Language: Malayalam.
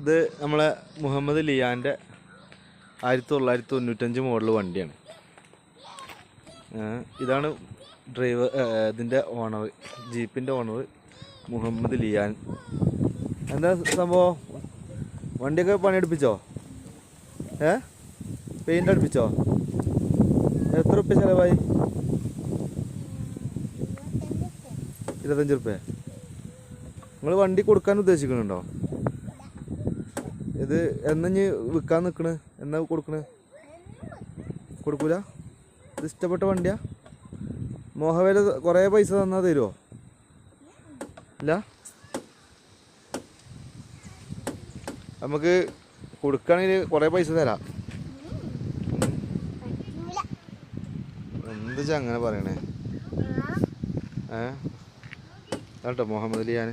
ഇത് നമ്മളെ മുഹമ്മദ് ലിയാന്റെ ആയിരത്തി തൊള്ളായിരത്തി തൊണ്ണൂറ്റഞ്ച് മോഡൽ വണ്ടിയാണ് ഇതാണ് ഡ്രൈവർ ഇതിന്റെ ഓണർ ജീപ്പിന്റെ ഓണർ മുഹമ്മദ് ലിയാൻ. എന്താ സംഭവം? വണ്ടിയൊക്കെ പണിയെടുപ്പിച്ചോ? ഏ? പെയിന്റ് അടുപ്പിച്ചോ? എത്ര റുപ്യ ചിലവായി? ഇരുപത്തഞ്ച് റുപ്യ നിങ്ങൾ വണ്ടി കൊടുക്കാൻ ഉദ്ദേശിക്കുന്നുണ്ടോ? ഇത് എന്നാ ഇനി വിൽക്കാൻ നിൽക്കണ് എന്നാ കൊടുക്കണ്? കൊടുക്കൂല? ഇത് ഇഷ്ടപ്പെട്ട വണ്ടിയാ? മോഹവേല കുറേ പൈസ തന്നാൽ തരുമോ ഇല്ല? നമുക്ക് കൊടുക്കുകയാണെങ്കിൽ കുറേ പൈസ തരാം. എന്ത് അങ്ങനെ പറയണേ? ഏ? കേട്ടോ മുഹമ്മദ് ലിയാൻ